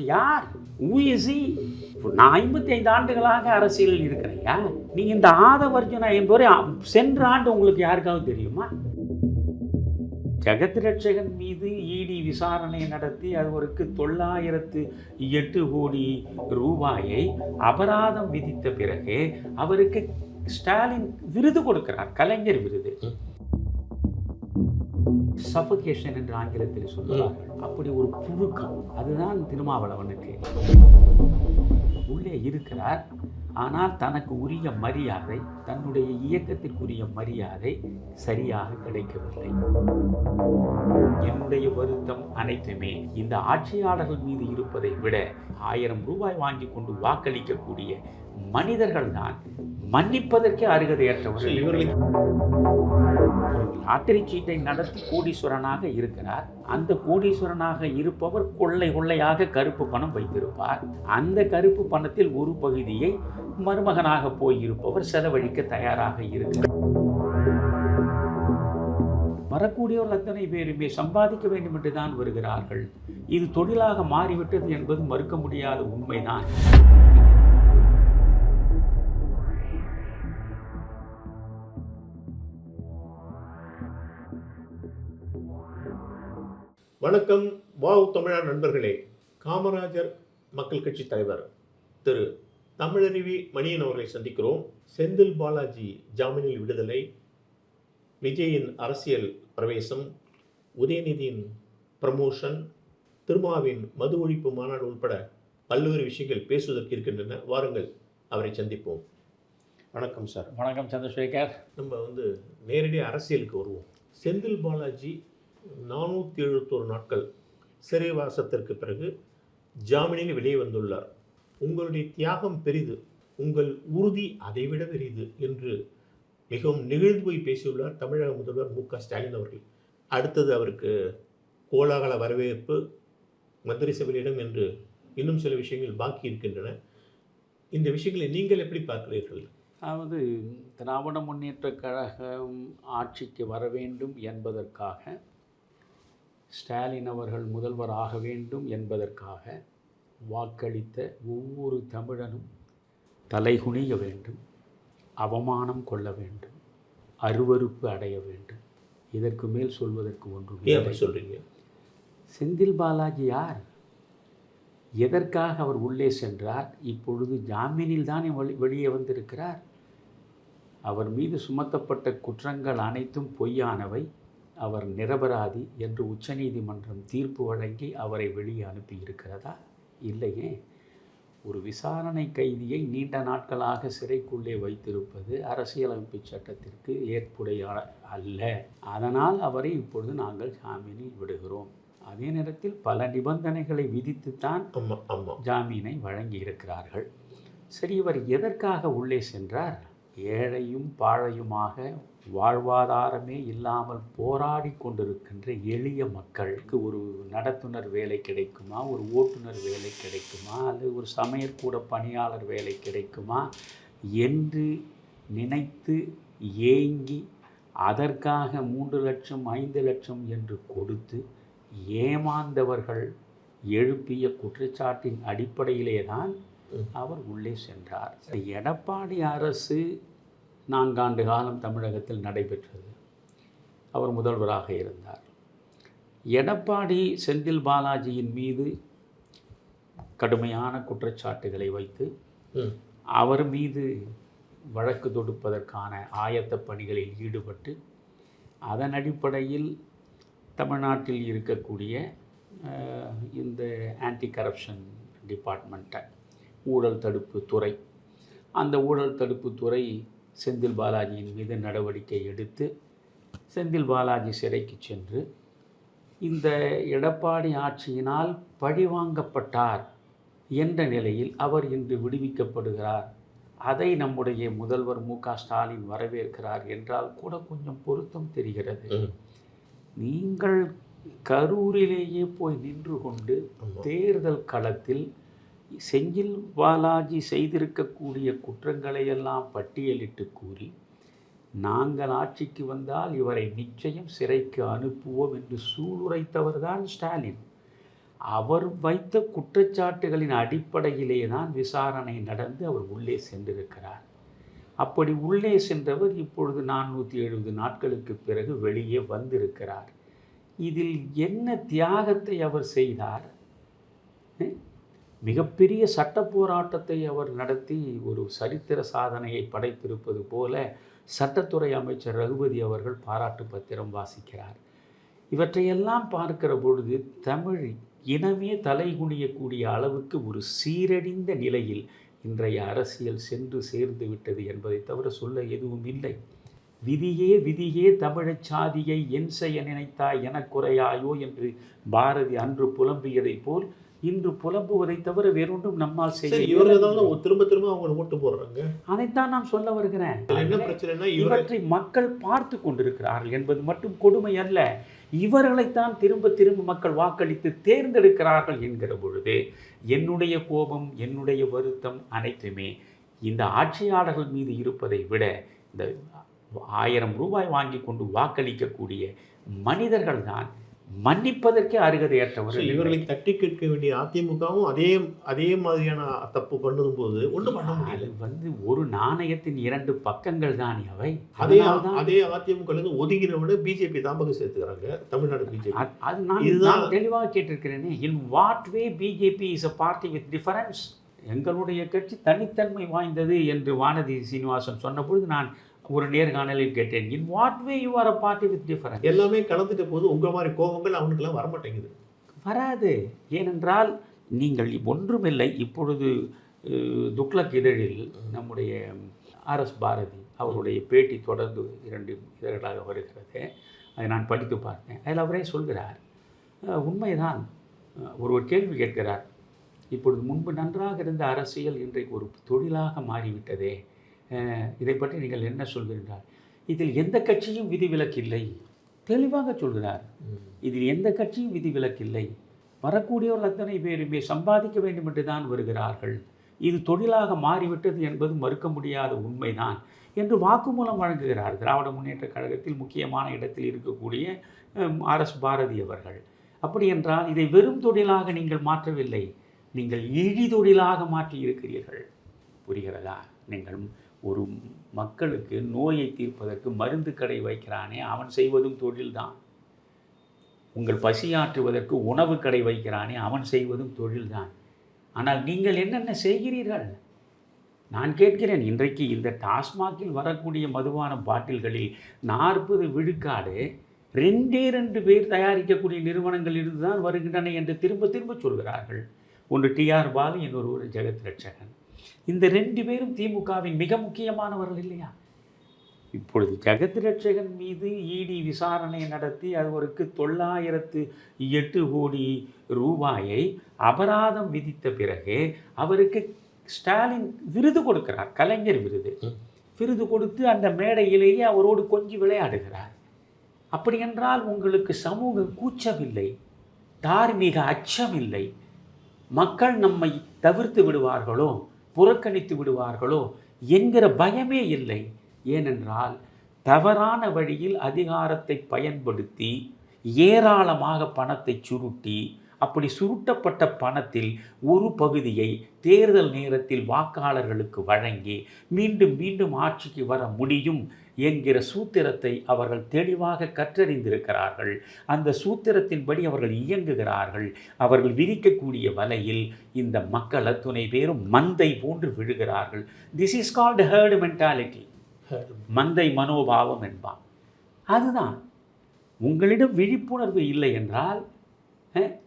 யார்? ஊசி நான் ஐம்பத்தி ஐந்து ஆண்டுகளாக அரசியலில் இருக்கிறையா? நீ இந்த ஆதவர்ஜுனா என்பவரை சென்ற ஆண்டு உங்களுக்கு யாருக்காவது தெரியுமா? ஜெகத் ரட்சகன் மீது இடி விசாரணை நடத்தி அவருக்கு தொள்ளாயிரத்து எட்டு கோடி ரூபாயை அபராதம் விதித்த பிறகு அவருக்கு ஸ்டாலின் விருது கொடுக்கிறார் கலைஞர் விருது. சஃபகேஷன் என்று ஆங்கிலத்தில் சொல்லுவார்கள். அப்படி ஒரு புழுக்கம். அதுதான் திருமாவளவனுக்கு. உள்ளே இருக்கிறார். ஆனால் தனக்கு உரிய மரியாதை தன்னுடைய இயக்கத்திற்குரிய மரியாதை சரியாக கிடைக்கவில்லை. என்னுடைய வருத்தம் அனைத்துமே இந்த ஆட்சியாளர்கள் மீது இருப்பதை விட ஆயிரம் ரூபாய் வாங்கி கொண்டு வாக்களிக்கக்கூடிய மனிதர்கள் தான் மன்னிப்பதற்கே அருகதையற்றவர்கள் ஒரு லாட்டரி சீட்டை நடத்தி கோடீஸ்வரனாக இருக்கிறார். அந்த கோடீஸ்வரனாக இருப்பவர் கொள்ளை கொள்ளையாக கருப்பு பணம் வைத்திருப்பார். அந்த கருப்பு பணத்தில் ஒரு பகுதியை மருமகனாக போய் இருப்பவர் செலவழிக்க தயாராக இருக்கிறார். வரக்கூடியவர்கள் அத்தனை பேருமே சம்பாதிக்க வேண்டும் என்று தான் வருகிறார்கள். இது தொழிலாக மாறிவிட்டது என்பது மறுக்க முடியாத உண்மைதான். வணக்கம் வாவ் தமிழா நண்பர்களே. காமராஜர் மக்கள் கட்சி தலைவர் திரு. தமிழருவி மணியன் அவர்களை சந்திக்கிறோம். செந்தில் பாலாஜி ஜாமீனில் விடுதலை விஜயின் அரசியல் பிரவேசம் உதயநிதியின் ப்ரமோஷன் திருமாவின் மது ஒழிப்பு மாநாடு உட்பட பல்வேறு விஷயங்கள் பேசுவதற்கு இருக்கின்றன. வாருங்கள் அவரை சந்திப்போம். வணக்கம் சார். வணக்கம் சந்திரசேகர். நம்ம வந்து நேரடியாக அரசியலுக்கு வருவோம். செந்தில் பாலாஜி நானூற்றி எழுபத்தோரு நாட்கள் சிறைவாசத்திற்கு பிறகு ஜாமீனில் வெளியே வந்துள்ளார். உங்களுடைய தியாகம் பெரிது உங்கள் உறுதி அதைவிட பெரிது என்று மிகவும் நெகிழ்ந்து போய் பேசியுள்ளார் தமிழக முதல்வர் மு க ஸ்டாலின் அவர்கள். அடுத்தது அவருக்கு கோலாகல வரவேற்பு மந்திரி சபையிடம் என்று இன்னும் சில விஷயங்கள் பாக்கி இருக்கின்றன. இந்த விஷயங்களை நீங்கள் எப்படி பார்க்கிறீர்கள்? அதாவது திராவிட முன்னேற்ற கழகம் ஆட்சிக்கு வர வேண்டும் என்பதற்காக ஸ்டாலின் அவர்கள் முதல்வர் ஆக வேண்டும் என்பதற்காக வாக்களித்த ஒவ்வொரு தமிழனும் தலைகுனிய வேண்டும் அவமானம் கொள்ள வேண்டும் அருவருப்பு அடைய வேண்டும். இதற்கு மேல் சொல்வதற்கு. அப்படி சொல்றீங்க? செந்தில் பாலாஜி யார்? எதற்காக அவர் உள்ளே சென்றார்? இப்பொழுது ஜாமீனில் தானே வெளி- வெளியே வந்திருக்கிறார். அவர் மீது சுமத்தப்பட்ட குற்றங்கள் அனைத்தும் பொய்யானவை. அவர் நிரபராதி என்று உச்சநீதிமன்றம் தீர்ப்பு வழங்கி அவரை வெளியே அனுப்பியிருக்கிறதா? இல்லையே. ஒரு விசாரணை கைதியை நீண்ட நாட்களாக சிறைக்குள்ளே வைத்திருப்பது அரசியலமைப்பு சட்டத்திற்கு ஏற்புடைய அல்ல. அதனால் அவரை இப்பொழுது நாங்கள் ஜாமீனில் விடுகிறோம். அதே நேரத்தில் பல நிபந்தனைகளை விதித்துத்தான் ஜாமீனை வழங்கி இருக்கிறார்கள் சரி இவர் எதற்காக உள்ளே சென்றார்? ஏழையும் பாழையுமாக வாழ்வாதாரமே இல்லாமல் போராடி கொண்டிருக்கின்ற எளிய மக்களுக்கு ஒரு நடத்துனர் வேலை கிடைக்குமா? ஒரு ஓட்டுநர் வேலை கிடைக்குமா? அல்லது ஒரு சமையற்கூட பணியாளர் வேலை கிடைக்குமா? என்று நினைத்து ஏங்கி அதற்காக மூன்று லட்சம் ஐந்து லட்சம் என்று கொடுத்து ஏமாந்தவர்கள் எழுப்பிய குற்றச்சாட்டின் அடிப்படையிலே தான். அவர் உள்ளே சென்றார். எடப்பாடி அரசு நான்காண்டு காலம் தமிழகத்தில் நடைபெற்றது. அவர் முதல்வராக இருந்தார். எடப்பாடி செந்தில் பாலாஜியின் மீது கடுமையான குற்றச்சாட்டுகளை வைத்து அவர் மீது வழக்கு தொடுப்பதற்கான ஆயத்த பணிகளில் ஈடுபட்டு அதன் அடிப்படையில் தமிழ்நாட்டில் இருக்கக்கூடிய இந்த ஆன்டி கரப்ஷன் டிபார்ட்மெண்ட்டை ஊழல் தடுப்பு துறை அந்த ஊழல் தடுப்பு துறை செந்தில் பாலாஜியின் மீது நடவடிக்கை எடுத்து செந்தில் பாலாஜி சிறைக்கு சென்று இந்த எடப்பாடி ஆட்சியினால் பழிவாங்கப்பட்டார் என்ற நிலையில் அவர் இன்று விடுவிக்கப்படுகிறார். அதை நம்முடைய முதல்வர் மு க ஸ்டாலின் வரவேற்கிறார் என்றால் கூட கொஞ்சம் பொருத்தம் தெரிகிறது. நீங்கள் கரூரிலேயே போய் நின்று கொண்டு தேர்தல் களத்தில் செஞ்சில் பாலாஜி செய்திருக்கக்கூடிய குற்றங்களை எல்லாம் பட்டியலிட்டு கூறி நாங்கள் ஆட்சிக்கு வந்தால் இவரை நிச்சயம் சிறைக்கு அனுப்புவோம் என்று சூளுரைத்தவர்தான் ஸ்டாலின். அவர் வைத்த குற்றச்சாட்டுகளின் அடிப்படையிலே தான் விசாரணை நடந்து அவர் உள்ளே சென்றிருக்கிறார். அப்படி உள்ளே சென்றவர் இப்பொழுது நானூற்றி எழுபது நாட்களுக்கு பிறகு வெளியே வந்திருக்கிறார். இதில் என்ன தியாகத்தை அவர் செய்தார்? மிகப்பெரிய சட்ட போராட்டத்தை அவர் நடத்தி ஒரு சரித்திர சாதனையை படைத்திருப்பது போல சட்டத்துறை அமைச்சர் ரகுபதி அவர்கள் பாராட்டு பத்திரம் வாசிக்கிறார். இவற்றையெல்லாம் பார்க்கிற பொழுது தமிழ் இனமே தலைகுனியக்கூடிய அளவுக்கு ஒரு சீரழிந்த நிலையில் இன்றைய அரசியல் சென்று சேர்ந்து விட்டது என்பதை தவிர சொல்ல எதுவும் இல்லை. விதியே விதியே தமிழச் சாதியை என் செய்ய நினைத்தாய் எனக் குறையாயோ என்று பாரதி அன்று புலம்பியதைப் போல் இன்று புலம்புவதை தவிர வேறொன்றும் நம்மால் செய்ய திரும்ப திரும்ப அவங்க ஓட்டு போடுறாங்க. அதைத்தான் நான் சொல்ல வருகிறேன். இவற்றை மக்கள் பார்த்து கொண்டிருக்கிறார்கள் என்பது மட்டும் கொடுமை அல்ல. இவர்களைத்தான் திரும்ப திரும்ப மக்கள் வாக்களித்து தேர்ந்தெடுக்கிறார்கள் என்கிற பொழுது என்னுடைய கோபம் என்னுடைய வருத்தம் அனைத்துமே இந்த ஆட்சியாளர்கள் மீது இருப்பதை விட இந்த ஆயிரம் ரூபாய் வாங்கி கொண்டு வாக்களிக்கக்கூடிய மனிதர்கள் தான் மன்னிப்பதற்கே அருகதையற்றவர்கள் இல்லை. இவர்களை தட்டி கேட்க வேண்டிய அதிமுகவும் அதே அதே மாதிரியான தப்பு பண்ணும் போது ஒன்றும் பண்ண அது முடியல. வந்து ஒரு நாணயத்தின் இரண்டு பக்கங்கள் தான் அவை. அதே அதே அதிமுக இருந்து ஒதுங்கின விட பிஜேபி தான் பக்கம் சேர்த்துக்கிறாங்க தமிழ்நாடு பிஜேபி. அது- நான் இதுதான் தெளிவாக கேட்டிருக்கிறேனே in what way BJP is a party with difference எங்களுடைய கட்சி தனித்தன்மை வாய்ந்தது என்று வானதி சீனிவாசன் சொன்னபொழுது நான் ஒரு நேர்காணலில் கேட்டேன். In what way you are a party with difference எல்லாமே கலந்துட்ட போது உங்க மாதிரி கோபங்கள் அவனுக்கெல்லாம் வரமாட்டேங்குது வராது. ஏனென்றால் நீங்கள் ஒன்றுமில்லை. இப்பொழுது துக்ளக் இதழில் நம்முடைய ஆர்எஸ் பாரதி அவருடைய பேட்டி தொடர்ந்து இரண்டு இதழ்களாக வருகிறது. அதை நான் படித்து பார்த்தேன். அதில் அவரே சொல்கிறார் உண்மைதான். ஒருவர் கேள்வி கேட்கிறார். இப்பொழுது முன்பு நன்றாக இருந்த அரசியல் இன்றைக்கு ஒரு தொழிலாக மாறிவிட்டதே. இதை பற்றி நீங்கள் என்ன சொல்கிறீர்கள் இதில் எந்த கட்சியும் விதிவிலக்கில்லை. தெளிவாக சொல்கிறார். இதில் எந்த கட்சியும் விதிவிலக்கில்லை. வரக்கூடியவர்கள் அத்தனை பேருமே சம்பாதிக்க வேண்டும் என்று தான் வருகிறார்கள். இது தொழிலாக மாறிவிட்டது என்பது மறுக்க முடியாத உண்மைதான் என்று வாக்குமூலம் வழங்குகிறார். திராவிட முன்னேற்ற கழகத்தில் முக்கியமான இடத்தில் இருக்கக்கூடிய ஆர். பாரதி அவர்கள். அப்படி என்றால் இதை வெறும் தொழிலாக நீங்கள் மாற்றவில்லை. நீங்கள் இழி தொழிலாக மாற்றி இருக்கிறீர்கள் புரிகிறதா? நீங்கள் ஒரு மக்களுக்கு நோயை தீர்ப்பதற்கு மருந்து கடை வைக்கிறானே அவன் செய்வதும் தொழில்தான். உங்கள் பசியாற்றுவதற்கு உணவு கடை வைக்கிறானே அவன் செய்வதும் தொழில்தான். ஆனால் நீங்கள் என்னென்ன செய்கிறீர்கள்? நான் கேட்கிறேன் இன்றைக்கு இந்த டாஸ்மாகில் வரக்கூடிய மதுவான பாட்டில்களில் நாற்பது விழுக்காடு ரெண்டே ரெண்டு பேர் தயாரிக்கக்கூடிய நிறுவனங்களிலிருந்து தான் வருகின்றன என்று திரும்ப திரும்ப சொல்கிறார்கள். ஒன்று டிஆர் பாலு இன்னொரு ஜெகத் ரட்சகன். இந்த ரெண்டு பேரும் திமுகவின் மிக முக்கியமானவர்கள் இல்லையா? இப்பொழுது ஜெகத் ரட்சகன் மீது இடி விசாரணை நடத்தி அவருக்கு தொள்ளாயிரத்து எட்டு கோடி ரூபாயை அபராதம் விதித்த பிறகு அவருக்கு ஸ்டாலின் விருது கொடுக்கிறார் கலைஞர் விருது. விருது கொடுத்து அந்த மேடையிலேயே அவரோடு கொஞ்சி விளையாடுகிறார். அப்படி என்றால் உங்களுக்கு சமூக கூச்சமில்லை தார்மீக அச்சமில்லை. மக்கள் நம்மை தவிர்த்து விடுவார்களோ? புறக்கணித்து விடுவார்களோ என்கிற பயமே இல்லை. ஏனென்றால் தவறான வழியில் அதிகாரத்தை பயன்படுத்தி ஏராளமாக பணத்தை சுருட்டி அப்படி சுருட்டப்பட்ட பணத்தில் ஒரு பகுதியை தேர்தல் நேரத்தில் வாக்காளர்களுக்கு வழங்கி மீண்டும் மீண்டும் ஆட்சிக்கு வர முடியும் என்கிற சூத்திரத்தை அவர்கள் தெளிவாக கற்றறிந்திருக்கிறார்கள். அந்த சூத்திரத்தின்படி அவர்கள் இயங்குகிறார்கள். அவர்கள் விரிக்கக்கூடிய வலையில் இந்த மக்கள் அத்துணை பேரும் மந்தை போன்று விழுகிறார்கள். This is called herd mentality மந்தை மனோபாவம் என்பான். அதுதான். உங்களிடம் விழிப்புணர்வு இல்லை என்றால்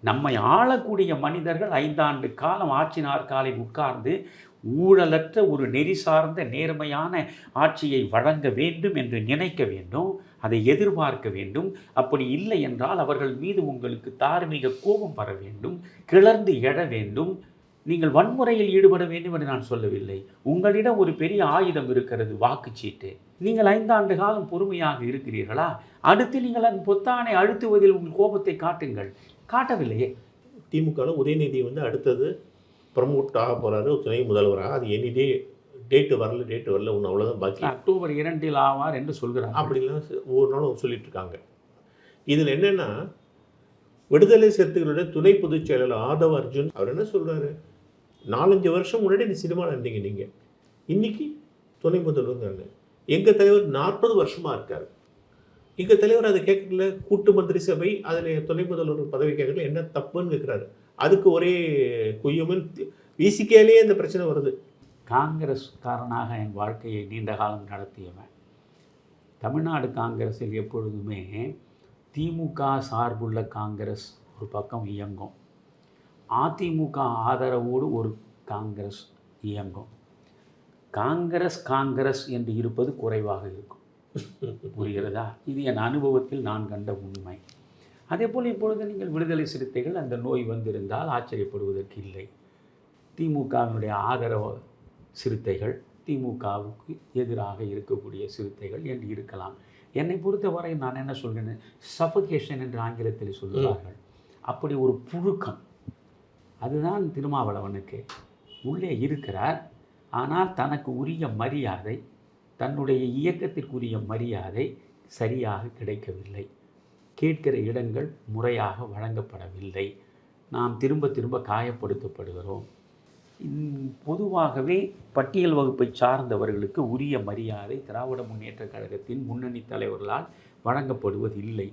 நம்மை ஆளக்கூடிய மனிதர்கள் ஐந்தாண்டு காலம் ஆட்சி நாற்காலில் உட்கார்ந்து ஊழலற்ற ஒரு நெறி சார்ந்த நேர்மையான ஆட்சியை வழங்க வேண்டும் என்று நினைக்க வேண்டும் அதை எதிர்பார்க்க வேண்டும். அப்படி இல்லை என்றால் அவர்கள் மீது உங்களுக்கு தார்மீக கோபம் வர வேண்டும் கிளர்ந்து எழ வேண்டும். நீங்கள் வன்முறையில் ஈடுபட வேண்டும் என்று நான் சொல்லவில்லை. உங்களிடம் ஒரு பெரிய ஆயுதம் இருக்கிறது வாக்குச்சீட்டு. நீங்கள் ஐந்தாண்டு காலம் பொறுமையாக இருக்கிறீர்களா? அடுத்து நீங்கள் அந்த பொத்தானை அழுத்துவதில் உங்கள் கோபத்தை காட்டுங்கள். காட்டவில்லையே. திமுக உதயநிதி வந்து அடுத்தது ப்ரமோட் ஆக போகிறாரு துணை முதல்வராக. அது எனி டே டேட்டு வரல டேட்டு வரல ஒன்று அவ்வளோதான் பாக்கி. அக்டோபர் இரண்டில் ஆவார் என்று சொல்கிறார் அப்படிலாம் ஒவ்வொரு நாளும் சொல்லிட்டு இருக்காங்க. இதில் என்னென்னா விடுதலை சிறுத்தைகளுடைய துணை பொதுச் செயலாளர் ஆதவ அர்ஜுன் அவர் என்ன சொல்றாரு? நாலஞ்சு வருஷம் முன்னாடி நீ சினிமாவில் இருந்தீங்க நீங்க. இன்னைக்கு துணை முதல்வர் எங்க தலைவர் நாற்பது வருஷமா இருக்காரு. எங்க தலைவர் அதை கேட்கல. கூட்டு மந்திரி சபை அதில் துணை முதல்வர் பதவி கேட்கல. என்ன தப்புன்னு கேட்குறாரு. அதுக்கு ஒரே குய்யமன் விசிகேலேயே இந்த பிரச்சனை வருது. காங்கிரஸ்காரனாக என் வாழ்க்கையை நீண்ட காலம் நடத்தியவன். தமிழ்நாடு காங்கிரஸில் எப்பொழுதுமே திமுக சார்புள்ள காங்கிரஸ் ஒரு பக்கம் இயங்கும். அதிமுக ஆதரவோடு ஒரு காங்கிரஸ் இயங்கும். காங்கிரஸ் காங்கிரஸ் என்று இருப்பது குறைவாக இருக்கும். புரிகிறதா? இது என் அனுபவத்தில் நான் கண்ட உண்மை. அதேபோல் இப்பொழுது நீங்கள் விடுதலை சிறுத்தைகள் அந்த நோய் வந்திருந்தால் ஆச்சரியப்படுவதற்கு இல்லை. திமுகவினுடைய ஆதரவு சிறுத்தைகள் திமுகவுக்கு எதிராக இருக்கக்கூடிய சிறுத்தைகள் என்று இருக்கலாம். என்னை பொறுத்தவரை நான் என்ன சொல்கிறேன் சஃபகேஷன் என்று ஆங்கிலத்தில் சொல்லுவார்கள். அப்படி ஒரு புழுக்கம். அதுதான் திருமாவளவனுக்கு உள்ளே இருக்கிறார். ஆனால் தனக்கு உரிய மரியாதை தன்னுடைய இயக்கத்திற்குரிய மரியாதை சரியாக கிடைக்கவில்லை. கேட்கிற இடங்கள் முறையாக வழங்கப்படவில்லை. நாம் திரும்ப திரும்ப காயப்படுத்தப்படுகிறோம். பொதுவாகவே பட்டியல் வகுப்பை சார்ந்தவர்களுக்கு உரிய மரியாதை திராவிட முன்னேற்ற கழகத்தின் முன்னணி தலைவர்களால் வழங்கப்படுவதில்லை.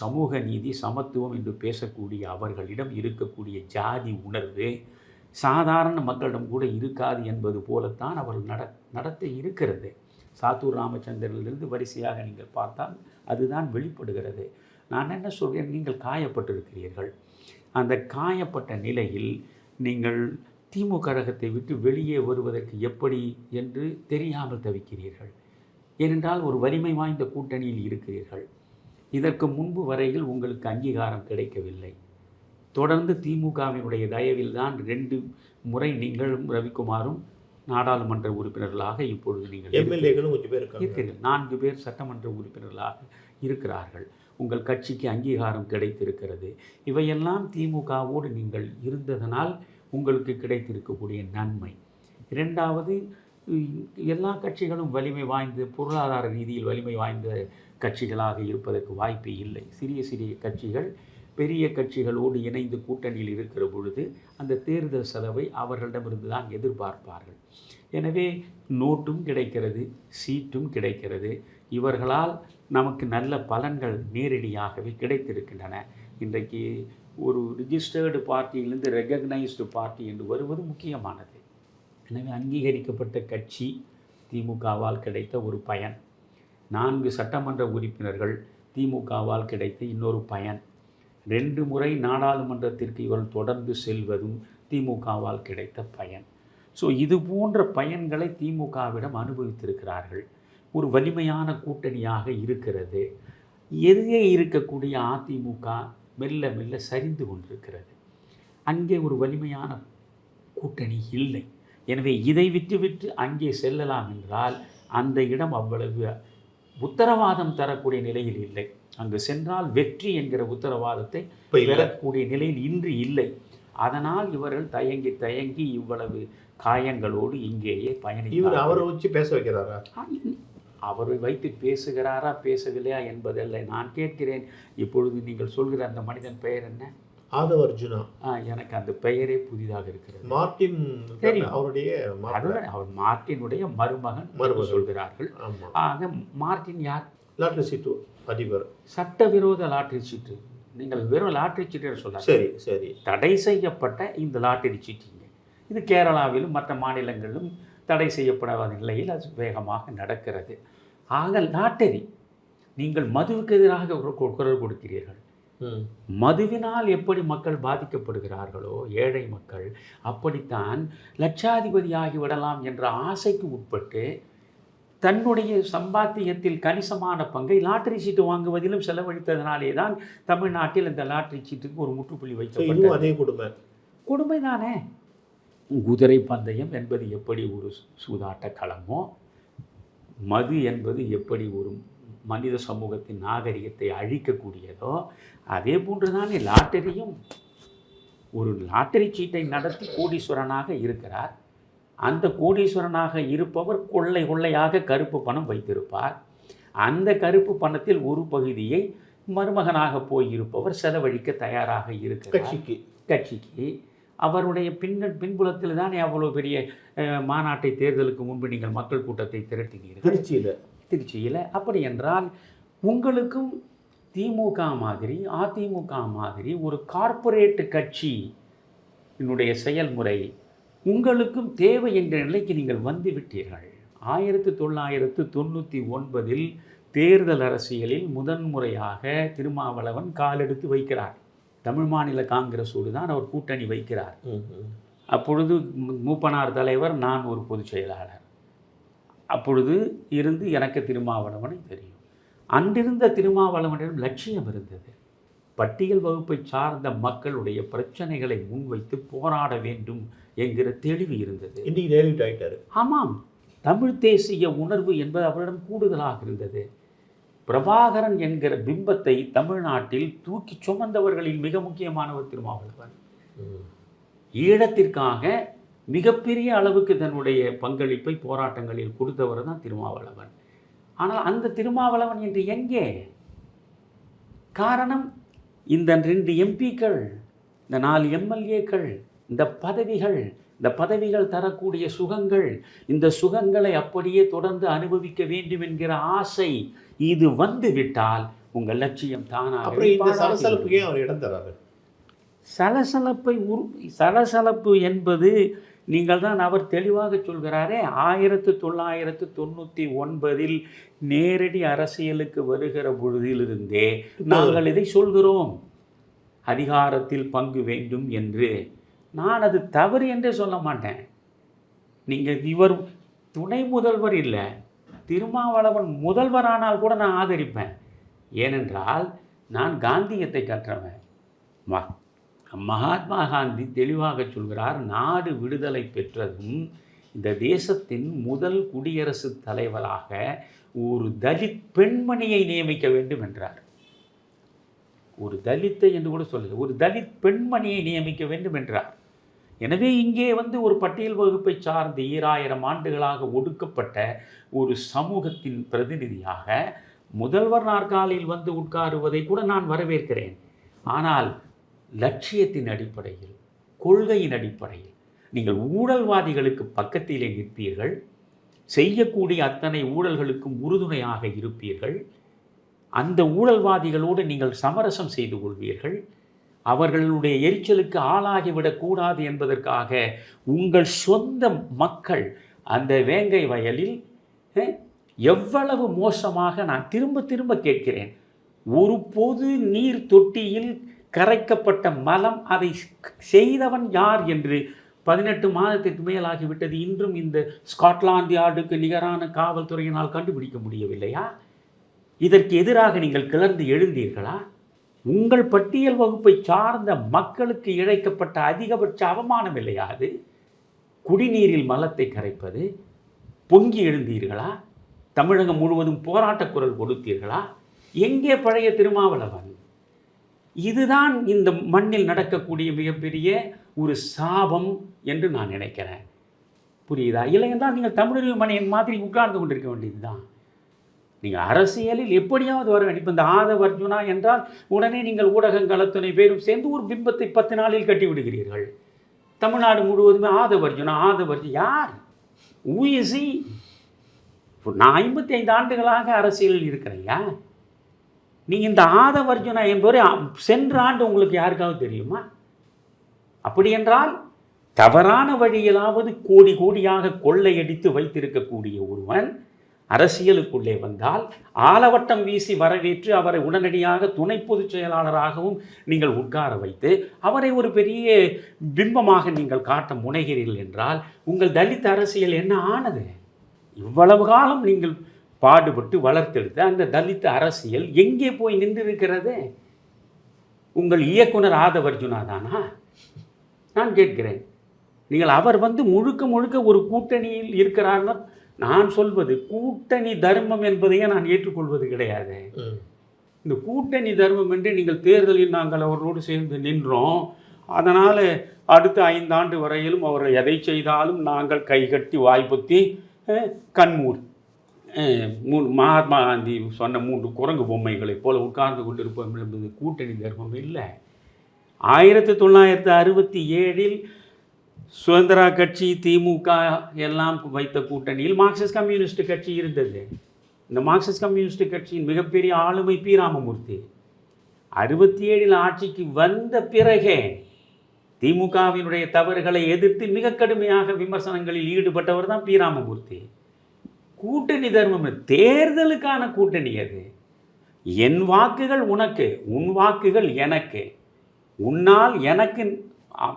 சமூக நீதி சமத்துவம் என்று பேசக்கூடிய அவர்களிடம் இருக்கக்கூடிய ஜாதி உணர்வு சாதாரண மக்களிடம் கூட இருக்காது என்பது போலத்தான் அவர்கள் நட நடத்த இருக்கிறது. சாத்தூர் ராமச்சந்திரனிலிருந்து வரிசையாக நீங்கள் பார்த்தால் அதுதான் வெளிப்படுகிறது. நான் என்ன சொல்கிறேன் நீங்கள் காயப்பட்டிருக்கிறீர்கள். அந்த காயப்பட்ட நிலையில் நீங்கள் திமுக கழகத்தை விட்டு வெளியே வருவதற்கு எப்படி என்று தெரியாமல் தவிக்கிறீர்கள். ஏனென்றால் ஒரு வலிமை வாய்ந்த கூட்டணியில் இருக்கிறீர்கள். இதற்கு முன்பு வரையில் உங்களுக்கு அங்கீகாரம் கிடைக்கவில்லை. தொடர்ந்து திமுகவினுடைய தயவில் தான் ரெண்டு முறை நீங்களும் ரவிக்குமாரும் நாடாளுமன்ற உறுப்பினர்களாக இப்பொழுது நீங்கள் எம்எல்ஏகளும் கொஞ்சம் பேர் இருக்கிறீர்கள். நான்கு பேர் சட்டமன்ற உறுப்பினர்களாக இருக்கிறார்கள். உங்கள் கட்சிக்கு அங்கீகாரம் கிடைத்திருக்கிறது. இவையெல்லாம் திமுகவோடு நீங்கள் இருந்ததனால் உங்களுக்கு கிடைத்திருக்கக்கூடிய நன்மை. இரண்டாவது எல்லா கட்சிகளும் வலிமை வாய்ந்த பொருளாதார ரீதியில் வலிமை வாய்ந்த கட்சிகளாக இருப்பதற்கு வாய்ப்பு இல்லை. சிறிய சிறிய கட்சிகள் பெரிய கட்சிகளோடு இணைந்து கூட்டணியில் இருக்கிற பொழுது அந்த தேர்தல் செலவை அவர்களிடமிருந்து தான் எதிர்பார்ப்பார்கள். எனவே நோட்டும் கிடைக்கிறது சீட்டும் கிடைக்கிறது. இவர்களால் நமக்கு நல்ல பலன்கள் நேரடியாகவே கிடைத்திருக்கின்றன. இன்றைக்கு ஒரு ரிஜிஸ்டர்டு பார்ட்டியிலிருந்து ரெக்கக்னைஸ்டு பார்ட்டி என்று வருவது முக்கியமானது. எனவே அங்கீகரிக்கப்பட்ட கட்சி திமுகவால் கிடைத்த ஒரு பயன். நான்கு சட்டமன்ற உறுப்பினர்கள் திமுகவால் கிடைத்த இன்னொரு பயன். ரெண்டு முறை நாடாளுமன்றத்திற்கு இவர்கள் தொடர்ந்து செல்வதும் திமுகவால் கிடைத்த பயன். ஸோ இது போன்ற பயன்களை திமுகவிடம் அனுபவித்திருக்கிறார்கள். ஒரு வலிமையான கூட்டணியாக இருக்கிறது. எதிரே இருக்கக்கூடிய அதிமுக மெல்ல மெல்ல சரிந்து கொண்டிருக்கிறது. அங்கே ஒரு வலிமையான கூட்டணி இல்லை. எனவே இதை விட்டுவிட்டு அங்கே செல்லலாம் என்றால் அந்த இடம் அவ்வளவு உத்தரவாதம் தரக்கூடிய நிலையில் இல்லை. அங்கு சென்றால் வெற்றி என்கிற உத்தரவாதத்தை பெறக்கூடிய நிலையில் இன்று இல்லை. அதனால் இவர்கள் தயங்கி தயங்கி இவ்வளவு காயங்களோடு இங்கேயே இவர் பயணித்தார் அவரை வச்சு பேச வைக்கிறாரா? அவரை வைத்து பேசுகிறாரா பேசவில்லையா என்பதல்ல. நான் கேட்கிறேன் இப்பொழுது நீங்கள் சொல்கிற அந்த மனிதன் பெயர் என்ன? ஆதவ அர்ஜுனா எனக்கு அந்த பெயரே புதிதாக இருக்கிறது. மார்ட்டின் தெரியும். அவருடைய அவர் மார்ட்டினுடைய மருமகன் மருமகன். சொல்கிறார்கள். ஆக மார்ட்டின் யார்? லாட்டரி சீட்டு அதிபர். சட்டவிரோத லாட்டரி சீட்டு. நீங்கள் வெறும் லாட்டரி சீட்டு சொல்லாது சரி சரி. தடை செய்யப்பட்ட இந்த லாட்டரி சீட்டிங்க இது கேரளாவிலும் மற்ற மாநிலங்களிலும் தடை செய்யப்படாத நிலையில் அது வேகமாக நடக்கிறது. ஆக லாட்டரி நீங்கள் மதுவுக்கு எதிராக குரல் கொடுக்கிறீர்கள். மதுவினால் எப்படி மக்கள் பாதிக்கப்படுகிறார்களோ ஏழை மக்கள் அப்படித்தான் லட்சாதிபதியாகி விடலாம் என்ற ஆசைக்கு உட்பட்டு தன்னுடைய சம்பாத்தியத்தில் கணிசமான பங்கை லாட்டரி சீட்டு வாங்குவதிலும் செலவழித்ததனாலே தான் தமிழ்நாட்டில் இந்த லாட்டரி சீட்டுக்கு ஒரு முற்றுப்புள்ளி வைக்கப்பட்டது. அதே கொடுமை. கொடுமைதானே? குதிரை பந்தயம் என்பது எப்படி ஒரு சூதாட்ட களமோ மது என்பது எப்படி ஒரு மனித சமூகத்தின் நாகரிகத்தை அழிக்கக்கூடியதோ அதே போன்றுதானே லாட்டரியும். ஒரு லாட்டரி சீட்டை நடத்தி கோடீஸ்வரனாக இருக்கிறார். அந்த கோடீஸ்வரனாக இருப்பவர் கொள்ளை கொள்ளையாக கருப்பு பணம் வைத்திருப்பார். அந்த கருப்பு பணத்தில் ஒரு பகுதியை மருமகனாக போயிருப்பவர் செலவழிக்க தயாராக இருக்கிறார். கட்சிக்கு. கட்சிக்கு. அவருடைய பின் பின்புலத்தில் தானே அவ்வளோ பெரிய மாநாட்டை தேர்தலுக்கு முன்பு நீங்கள் மக்கள் கூட்டத்தை திரட்டினீர்கள்? திருச்சியில். திருச்சியில். அப்படி என்றால் உங்களுக்கும் திமுக மாதிரி அதிமுக மாதிரி ஒரு கார்ப்பரேட் கட்சி என்னுடைய செயல்முறை உங்களுக்கும் தேவை என்ற நிலைக்கு நீங்கள் வந்து விட்டீர்கள். ஆயிரத்து தொள்ளாயிரத்து தொண்ணூற்றி ஒன்பதில் தேர்தல் அரசியலில் முதன்முறையாக திருமாவளவன் காலெடுத்து வைக்கிறார். தமிழ் மாநில காங்கிரஸோடு தான் அவர் கூட்டணி வைக்கிறார். அப்பொழுது மூப்பனார் தலைவர் நான் ஒரு பொதுச் செயலாளர். அப்பொழுது இருந்து எனக்கு திருமாவளவனை தெரியும். அன்றிருந்த திருமாவளவனிடம் லட்சியம் இருந்தது. பட்டியல் வகுப்பை சார்ந்த மக்களுடைய பிரச்சனைகளை முன்வைத்து போராட வேண்டும் என்கிற தெளிவு இருந்தது. இன்னைக்கு டெலிட் ஆயிட்டாரு. ஆமாம். தமிழ் தேசிய உணர்வு என்பது அவரிடம் கூடுதலாக இருந்தது. பிரபாகரன் என்கிற பிம்பத்தை தமிழ்நாட்டில் தூக்கி சுமந்தவர்களில் மிக முக்கியமானவர் திருமாவளவன். ஈழத்திற்காக மிகப்பெரிய அளவுக்கு தன்னுடைய பங்களிப்பை போராட்டங்களில் கொடுத்தவர் தான் திருமாவளவன். ஆனால் அந்த திருமாவளவன் என்று எங்கே? காரணம் இந்த ரெண்டு எம்பிக்கள் இந்த நாலு எம்எல்ஏக்கள் இந்த பதவிகள் இந்த பதவிகள் தரக்கூடிய சுகங்கள் இந்த சுகங்களை அப்படியே தொடர்ந்து அனுபவிக்க வேண்டும் என்கிற ஆசை இது வந்து விட்டால் உங்கள் லட்சியம் தானாக சலசலப்புக்கே அவர் இடம் தராரு? சலசலப்பை உரு சலசலப்பு என்பது நீங்கள் தான் அவர் தெளிவாக சொல்கிறாரே ஆயிரத்து தொள்ளாயிரத்து தொண்ணூற்றி ஒன்பதில் நேரடி அரசியலுக்கு வருகிற பொழுதிலிருந்தே நாங்கள் இதை சொல்கிறோம். அதிகாரத்தில் பங்கு வேண்டும் என்று. நான் அது தவறு என்றே சொல்ல மாட்டேன். நீங்கள் இவர் துணை முதல்வர் இல்லை திருமாவளவன் முதல்வரானால் கூட நான் ஆதரிப்பேன். ஏனென்றால் நான் காந்தியத்தை கற்றவன். மா மகாத்மா காந்தி தெளிவாக சொல்கிறார் நாடு விடுதலை பெற்றதும் இந்த தேசத்தின் முதல் குடியரசுத் தலைவராக ஒரு தலித் பெண்மணியை நியமிக்க வேண்டும் என்றார். ஒரு தலித்தை என்று கூட சொல்லுது ஒரு தலித் பெண்மணியை நியமிக்க வேண்டும் என்றார். எனவே இங்கே வந்து ஒரு பட்டியல் வகுப்பை சார்ந்த ஈராயிரம் ஆண்டுகளாக ஒடுக்கப்பட்ட ஒரு சமூகத்தின் பிரதிநிதியாக முதல்வர் நாற்காலியில் வந்து உட்காருவதை கூட நான் வரவேற்கிறேன். ஆனால் லட்சியத்தின் அடிப்படையில் கொள்கையின் அடிப்படையில் நீங்கள் ஊழல்வாதிகளுக்கு பக்கத்திலே நிற்பீர்கள் செய்யக்கூடிய அத்தனை ஊழல்களுக்கும் உறுதுணையாக இருப்பீர்கள் அந்த ஊழல்வாதிகளோடு நீங்கள் சமரசம் செய்து கொள்வீர்கள் அவர்களுடைய எரிச்சலுக்கு ஆளாகிவிடக்கூடாது என்பதற்காக உங்கள் சொந்த மக்கள் அந்த வேங்கை வயலில் எவ்வளவு மோசமாக நான் திரும்ப திரும்ப கேட்கிறேன். ஒரு பொது நீர் தொட்டியில் கரைக்கப்பட்ட மலம் அதை செய்தவன் யார் என்று பதினெட்டு மாதத்திற்கு மேலாகிவிட்டது. இன்றும் இந்த ஸ்காட்லாந்து யார்டுக்கு நிகரான காவல்துறையினால் கண்டுபிடிக்க முடியவில்லையா? இதற்கு எதிராக நீங்கள் கிளர்ந்து எழுந்தீர்களா? உங்கள் பட்டியல் வகுப்பை சார்ந்த மக்களுக்கு இழைக்கப்பட்ட அதிகபட்ச அவமானம் இல்லையா அது? குடிநீரில் மலத்தை கரைப்பது பொங்கி எழுந்தீர்களா? தமிழகம் முழுவதும் போராட்டக் குரல் கொடுத்தீர்களா? எங்கே பழைய திருமாவளவன்? இதுதான் இந்த மண்ணில் நடக்கக்கூடிய மிகப்பெரிய ஒரு சாபம் என்று நான் நினைக்கிறேன். புரியுதா? இல்லைன்னா நீங்கள் தமிழக மணியன் மாதிரி உட்கார்ந்து கொண்டிருக்க வேண்டியது தான் நீங்கள் அரசியலில் எப்படியாவது வர வேண்டும். இப்போ இந்த ஆதவ அர்ஜுனா என்றால் உடனே நீங்கள் ஊடகங்கள் அத்தனை பேரும் சேர்ந்து ஒரு பிம்பத்தை பத்து நாளில் கட்டி விடுகிறீர்கள். தமிழ்நாடு முழுவதுமே ஆதவ அர்ஜுனா ஆதவ அர்ஜுன் யார்? ஊயசி நான் ஐம்பத்தி ஐந்து ஆண்டுகளாக அரசியலில் இருக்கிறையா நீங்கள் இந்த ஆதவ அர்ஜுனா என்பவரை சென்ற ஆண்டு உங்களுக்கு யாருக்காவது தெரியுமா? அப்படி என்றால் தவறான வழியிலாவது கோடி கோடியாக கொள்ளையடித்து வைத்திருக்கக்கூடிய ஒருவன் அரசியலுக்குள்ளே வந்தால் ஆலவட்டம் வீசி வரவேற்று அவரை உடனடியாக துணை பொதுச் செயலாளராகவும் நீங்கள் உட்கார வைத்து அவரை ஒரு பெரிய பிம்பமாக நீங்கள் காட்ட முனைகிறீர்கள் என்றால் உங்கள் தலித் அரசியல் என்ன ஆனது? இவ்வளவு காலம் நீங்கள் பாடுபட்டு வளர்த்தெடுத்த அந்த தலித் அரசியல் எங்கே போய் நின்றிருக்கிறது? உங்கள் இயக்குனர் ஆதவர்ஜுனா தானா? நான் கேட்கிறேன். நீங்கள் அவர் வந்து முழுக்க முழுக்க ஒரு கூட்டணியில் இருக்கிறார்னா நான் சொல்வது கூட்டணி தர்மம் என்பதையே நான் ஏற்றுக்கொள்வது கிடையாது. இந்த கூட்டணி தர்மம் என்று நீங்கள் தேர்தலில் நாங்கள் அவர்களோடு சேர்ந்து நின்றோம். அதனால் அடுத்த ஐந்தாண்டு வரையிலும் அவர்கள் எதை செய்தாலும் நாங்கள் கைகட்டி வாய்ப்புத்தி கண்மூடி மூ- மகாத்மா காந்தி சொன்ன மூன்று குரங்கு பொம்மைகளைப் போல உட்கார்ந்து கொண்டிருப்போம் என்பது கூட்டணி தர்மம் இல்லை. ஆயிரத்தி தொள்ளாயிரத்தி அறுபத்தி ஏழில் சுதந்திரா கட்சி திமுக எல்லாம் வைத்த கூட்டணியில் மார்க்சிஸ்ட் கம்யூனிஸ்ட் கட்சி இருந்தது. இந்த மார்க்சிஸ்ட் கம்யூனிஸ்ட் கட்சியின் மிகப்பெரிய ஆளுமை பி ராமமூர்த்தி. அறுபத்தி ஏழில் ஆட்சிக்கு வந்த பிறகே திமுகவினுடைய தவறுகளை எதிர்த்து மிக கடுமையாக விமர்சனங்களில் ஈடுபட்டவர் தான் பி ராமமூர்த்தி. கூட்டணி தர்மம் தேர்தலுக்கான கூட்டணி அது. என் வாக்குகள் உனக்கு உன் வாக்குகள் எனக்கு. உன்னால் எனக்கு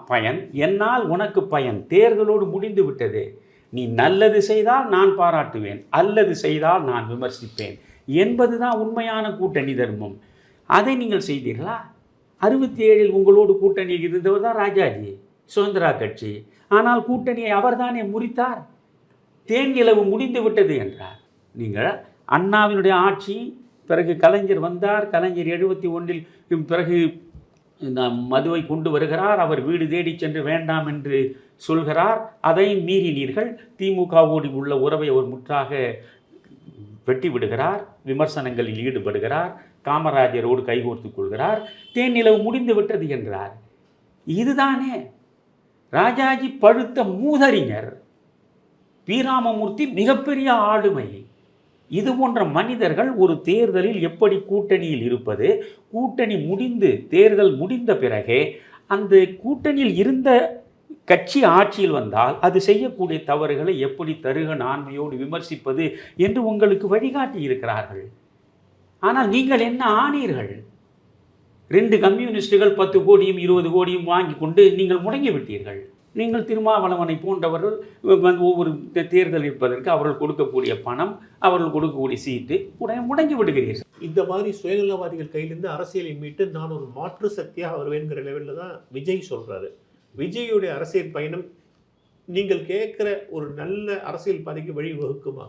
பயன். என்னால் உனக்கு பயன். தேர்தலோடு முடிந்து விட்டது. நீ நல்லது செய்தால் நான் பாராட்டுவேன். அல்லது செய்தால் நான் விமர்சிப்பேன். என்பதுதான் உண்மையான கூட்டணி தர்மம். அதை நீங்கள் செய்தீர்களா? அறுபத்தி ஏழில் உங்களோடு கூட்டணியில் இருந்தவர் தான் ராஜாஜி சுதந்திரா கட்சி. ஆனால் கூட்டணியை அவர்தானே முறித்தார்? தேன் நிலவு முடிந்து விட்டது என்றார். நீங்கள் அண்ணாவினுடைய ஆட்சி பிறகு கலைஞர் வந்தார். கலைஞர் எழுபத்தி ஒன்றில் பிறகு மதுவை கொண்டு வருகிறார். அவர் வீடு தேடி சென்று வேண்டாம் என்று சொல்கிறார். அதை மீறினீர்கள் திமுகவோடு உள்ள உறவை அவர் முற்றாக வெட்டி விடுகிறார். விமர்சனங்களில் ஈடுபடுகிறார். காமராஜரோடு கைகோர்த்துக் கொள்கிறார். தேன் நிலவு முடிந்து விட்டது என்றார். இதுதானே? ராஜாஜி பழுத்த மூதறிஞர். பீராமமூர்த்தி மிகப்பெரிய ஆளுமை. இது போன்ற மனிதர்கள் ஒரு தேர்தலில் எப்படி கூட்டணியில் இருப்பது கூட்டணி முடிந்து தேர்தல் முடிந்த பிறகே அந்த கூட்டணியில் இருந்த கட்சி ஆட்சியில் வந்தால் அது செய்யக்கூடிய தவறுகளை எப்படி தருக நான்மையோடு விமர்சிப்பது என்று உங்களுக்கு வழிகாட்டி இருக்கிறார்கள். ஆனால் நீங்கள் என்ன ஆனீர்கள்? ரெண்டு கம்யூனிஸ்டுகள் பத்து கோடியும் இருபது கோடியும் வாங்கி கொண்டு நீங்கள் முடங்கி விட்டீர்கள். நீங்கள் திருமாவளவனை போன்றவர்கள் ஒவ்வொரு தேர்தல் இருப்பதற்கு அவர்கள் கொடுக்கக்கூடிய பணம் அவர்கள் கொடுக்கக்கூடிய சீட்டு உடனே முடங்கி விடுகிறீர்கள். இந்த மாதிரி சுயநலவாதிகள் கையிலிருந்து அரசியலை மீட்டு நான் ஒரு மாற்று சக்தியாக வருவேங்கிற லெவலில் தான் விஜய் சொல்கிறாரு விஜயுடைய அரசியல் பயணம் நீங்கள் கேட்குற ஒரு நல்ல அரசியல் பாதைக்கு வழி வகுக்குமா